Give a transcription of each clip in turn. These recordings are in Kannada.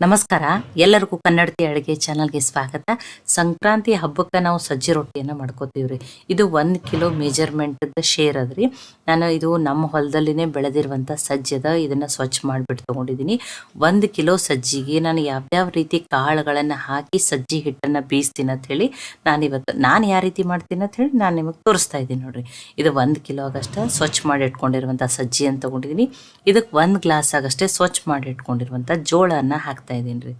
ನಮಸ್ಕಾರ. ಎಲ್ಲರಿಗೂ ಕನ್ನಡತಿ ಅಡುಗೆ ಚಾನಲ್ಗೆ ಸ್ವಾಗತ. ಸಂಕ್ರಾಂತಿ ಹಬ್ಬಕ್ಕೆ ನಾವು ಸಜ್ಜಿ ರೊಟ್ಟಿಯನ್ನು ಮಾಡ್ಕೋತೀವಿ ರೀ ಇದು ಒಂದು ಕಿಲೋ ಮೇಜರ್ಮೆಂಟದ ಶೇರ್ ಅದ್ರಿ. ನಾನು ಇದು ನಮ್ಮ ಹೊಲದಲ್ಲಿನೇ ಬೆಳೆದಿರುವಂಥ ಸಜ್ಜದ ಅದ ಇದನ್ನು ಸ್ವಚ್ಛ ಮಾಡಿಬಿಟ್ಟು ತೊಗೊಂಡಿದ್ದೀನಿ ಒಂದು ಕಿಲೋ ಸಜ್ಜಿಗೆ ನಾನು ಯಾವ್ಯಾವ ರೀತಿ ಕಾಳುಗಳನ್ನು ಹಾಕಿ ಸಜ್ಜಿ ಹಿಟ್ಟನ್ನು ಬೀಸ್ತೀನಿ ಅಂಥೇಳಿ ಹೇಳಿ ನಾನು ಯಾವ ರೀತಿ ಮಾಡ್ತೀನಿ ಅಂತ ಹೇಳಿ ನಾನು ನಿಮಗೆ ತೋರಿಸ್ತಾ ಇದ್ದೀನಿ ನೋಡಿರಿ. ಇದು ಒಂದು ಕಿಲೋ ಆಗಷ್ಟೇ ಸ್ವಚ್ಛ ಮಾಡಿ ಇಟ್ಕೊಂಡಿರುವಂಥ ಸಜ್ಜಿ ಅಂತ ತೊಗೊಂಡಿದ್ದೀನಿ ಇದಕ್ಕೆ ಒಂದು ಗ್ಲಾಸ್ ಆಗಷ್ಟೇ ಸ್ವಚ್ಛ ಮಾಡಿ ಇಟ್ಕೊಂಡಿರುವಂಥ ಜೋಳನ ಹಾಕ್ತಾ ಇದ್ದೀನಿ ರೀ.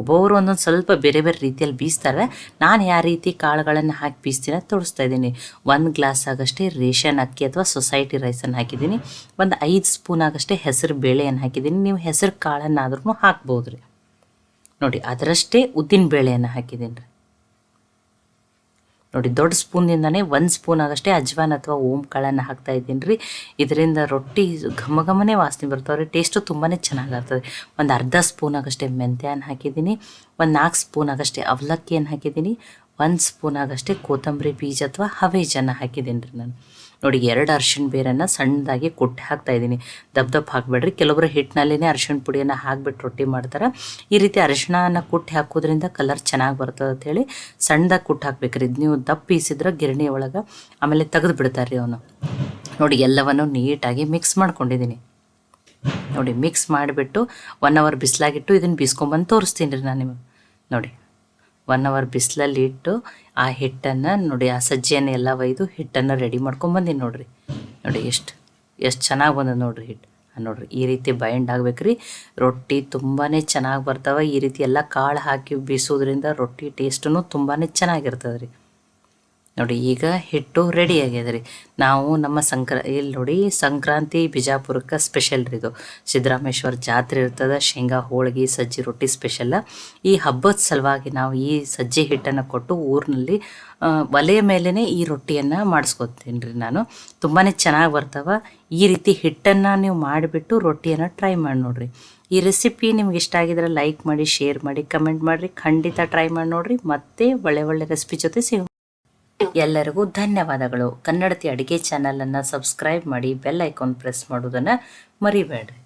ಒಬ್ಬೊಬ್ಬರು ಒಂದೊಂದು ಸ್ವಲ್ಪ ಬೇರೆ ಬೇರೆ ರೀತಿಯಲ್ಲಿ ಬೀಸ್ತಾರೆ. ನಾನು ಯಾವ ರೀತಿ ಕಾಳುಗಳನ್ನು ಹಾಕಿ ಬೀಸ್ತೀನಿ ತೋರಿಸ್ತಾ ಇದ್ದೀನಿ ಒಂದು ಗ್ಲಾಸ್ ಆಗಷ್ಟೇ ರೇಷನ್ ಅಕ್ಕಿ ಅಥವಾ ಸೊಸೈಟಿ ರೈಸನ್ನು ಹಾಕಿದ್ದೀನಿ. ಒಂದು ಐದು ಸ್ಪೂನ್ ಆಗಷ್ಟೇ ಹೆಸರು ಬೇಳೆಯನ್ನು ಹಾಕಿದ್ದೀನಿ. ನೀವು ಹೆಸರು ಕಾಳನ್ನಾದ್ರೂ ಹಾಕ್ಬೋದು ರೀ ನೋಡಿ, ಅದರಷ್ಟೇ ಉದ್ದಿನ ಬೇಳೆಯನ್ನು ಹಾಕಿದ್ದೀನಿ ರೀ. ನೋಡಿ, ದೊಡ್ಡ ಸ್ಪೂನಿಂದನೇ ಒಂದು ಸ್ಪೂನ್ ಆಗಷ್ಟೇ ಅಜ್ವಾನ್ ಅಥವಾ ಓಮ್ ಕಾಳನ್ನು ಹಾಕ್ತಾ ಇದ್ದೀನಿ ರೀ. ಇದರಿಂದ ರೊಟ್ಟಿ ಘಮ ಘಮನೆ ವಾಸನೆ ಬರ್ತಾವೆ ರೀ ಟೇಸ್ಟು ತುಂಬಾ ಚೆನ್ನಾಗಿರ್ತದೆ ಒಂದು ಅರ್ಧ ಸ್ಪೂನ್ ಆಗಷ್ಟೇ ಮೆಂತ್ಯನ ಹಾಕಿದ್ದೀನಿ. ಒಂದು ನಾಲ್ಕು ಸ್ಪೂನ್ ಆಗಷ್ಟೇ ಅವಲಕ್ಕಿಯನ್ನು ಹಾಕಿದ್ದೀನಿ. ಒಂದು ಸ್ಪೂನ್ ಆಗಷ್ಟೇ ಕೊತ್ತಂಬರಿ ಬೀಜ ಅಥವಾ ಹವೇಜನ್ನು ಹಾಕಿದ್ದೀನಿ ರೀ ನಾನು. ನೋಡಿ, ಎರಡು ಅರ್ಶಿಣ ಬೇರನ್ನು ಸಣ್ಣದಾಗಿ ಕೊಟ್ಟು ಹಾಕ್ತಾ ಇದ್ದೀನಿ. ದಪ್ಪ ದಪ್ಪ ಹಾಕಬೇಡ್ರಿ. ಕೆಲವರು ಹಿಟ್ಟಿನಲ್ಲೇ ಅರ್ಶಿಣ ಪುಡಿಯನ್ನು ಹಾಕ್ಬಿಟ್ಟು ರೊಟ್ಟಿ ಮಾಡ್ತಾರೆ. ಈ ರೀತಿ ಅರಿಶಿಣನ ಕುಟ್ಟಿ ಹಾಕೋದ್ರಿಂದ ಕಲರ್ ಚೆನ್ನಾಗಿ ಬರ್ತದೆ ಅಂತೇಳಿ ಸಣ್ಣದಾಗಿ ಕುಟ್ಟು ಹಾಕ್ಬೇಕ್ರಿ ಇದು ನೀವು ದಪ್ಪ ಪೀಸಿದ್ರೆ ಗಿರಣಿ ಒಳಗೆ ಆಮೇಲೆ ತೆಗೆದು ಬಿಡ್ತಾರೆ ರೀ ಅವನು. ನೋಡಿ, ಎಲ್ಲವನ್ನು ನೀಟಾಗಿ ಮಿಕ್ಸ್ ಮಾಡ್ಕೊಂಡಿದ್ದೀನಿ. ನೋಡಿ, ಮಿಕ್ಸ್ ಮಾಡಿಬಿಟ್ಟು ಒನ್ ಅವರ್ ಬಿಸಿಲಾಗಿಟ್ಟು ಇದನ್ನು ಬೀಸ್ಕೊಂಬಂದು ತೋರಿಸ್ತೀನಿ ರೀ ನಾನು ನಿಮಗೆ. ನೋಡಿ. ಒನ್ ಅವರ್ ಬಿಸಿಲಲ್ಲಿ ಇಟ್ಟು ಆ ಹಿಟ್ಟನ್ನು ನೋಡಿ, ಆ ಸಜ್ಜಿಯನ್ನು ಎಲ್ಲ ಒಯ್ದು ಹಿಟ್ಟನ್ನು ರೆಡಿ ಮಾಡ್ಕೊಂಬಂದಿನಿ ನೋಡಿರಿ. ನೋಡಿ ಎಷ್ಟು ಎಷ್ಟು ಚೆನ್ನಾಗಿ ಬಂದದ ನೋಡಿರಿ ಹಿಟ್ಟು ನೋಡ್ರಿ, ಈ ರೀತಿ ಬೈಂಡ್ ಆಗ್ಬೇಕ್ರಿ. ರೊಟ್ಟಿ ತುಂಬಾ ಚೆನ್ನಾಗಿ ಬರ್ತಾವೆ. ಈ ರೀತಿ ಎಲ್ಲ ಕಾಳು ಹಾಕಿ ಬೀಸೋದ್ರಿಂದ ರೊಟ್ಟಿ ಟೇಸ್ಟೂ ತುಂಬಾ ಚೆನ್ನಾಗಿರ್ತದೆ ರೀ ನೋಡಿ, ಈಗ ಹಿಟ್ಟು ರೆಡಿ ರೀ. ನಾವು ನಮ್ಮ ಸಂಕ್ರ, ಇಲ್ಲಿ ನೋಡಿ ಸಂಕ್ರಾಂತಿ ಬಿಜಾಪುರಕ್ಕೆ ಸ್ಪೆಷಲ್ ರೀ ಇದು. ಸಿದ್ದರಾಮೇಶ್ವರ ಜಾತ್ರೆ ಇರ್ತದೆ, ಶೇಂಗಾ ಹೋಳಿಗೆ, ಸಜ್ಜಿ ರೊಟ್ಟಿ ಸ್ಪೆಷಲ್ಲ ಈ ಹಬ್ಬದ ಸಲುವಾಗಿ ನಾವು ಈ ಸಜ್ಜಿ ಹಿಟ್ಟನ್ನು ಕೊಟ್ಟು ಊರಿನಲ್ಲಿ ಒಲೆಯ ಮೇಲೇ ಈ ರೊಟ್ಟಿಯನ್ನು ಮಾಡಿಸ್ಕೊತೀನಿ ರೀ ನಾನು. ತುಂಬಾ ಚೆನ್ನಾಗಿ ಬರ್ತವೆ. ಈ ರೀತಿ ಹಿಟ್ಟನ್ನು ನೀವು ಮಾಡಿಬಿಟ್ಟು ರೊಟ್ಟಿಯನ್ನು ಟ್ರೈ ಮಾಡಿ ನೋಡಿರಿ. ಈ ರೆಸಿಪಿ ನಿಮ್ಗೆ ಇಷ್ಟ ಆಗಿದ್ರೆ ಲೈಕ್ ಮಾಡಿ ಶೇರ್ ಮಾಡಿ ಕಮೆಂಟ್ ಮಾಡಿರಿ. ಖಂಡಿತ ಟ್ರೈ ಮಾಡಿ ನೋಡಿರಿ. ಮತ್ತೆ ಒಳ್ಳೆ ಒಳ್ಳೆ ರೆಸಿಪಿ ಜೊತೆ ಸಿಗ ಎಲ್ಲರಿಗೂ ಧನ್ಯವಾದಗಳು. ಕನ್ನಡತಿ ಅಡುಗೆ ಚಾನಲನ್ನು ಸಬ್ಸ್ಕ್ರೈಬ್ ಮಾಡಿ ಬೆಲ್ ಐಕಾನ್ ಪ್ರೆಸ್ ಮಾಡೋದನ್ನು ಮರಿಬೇಡ್ರಿ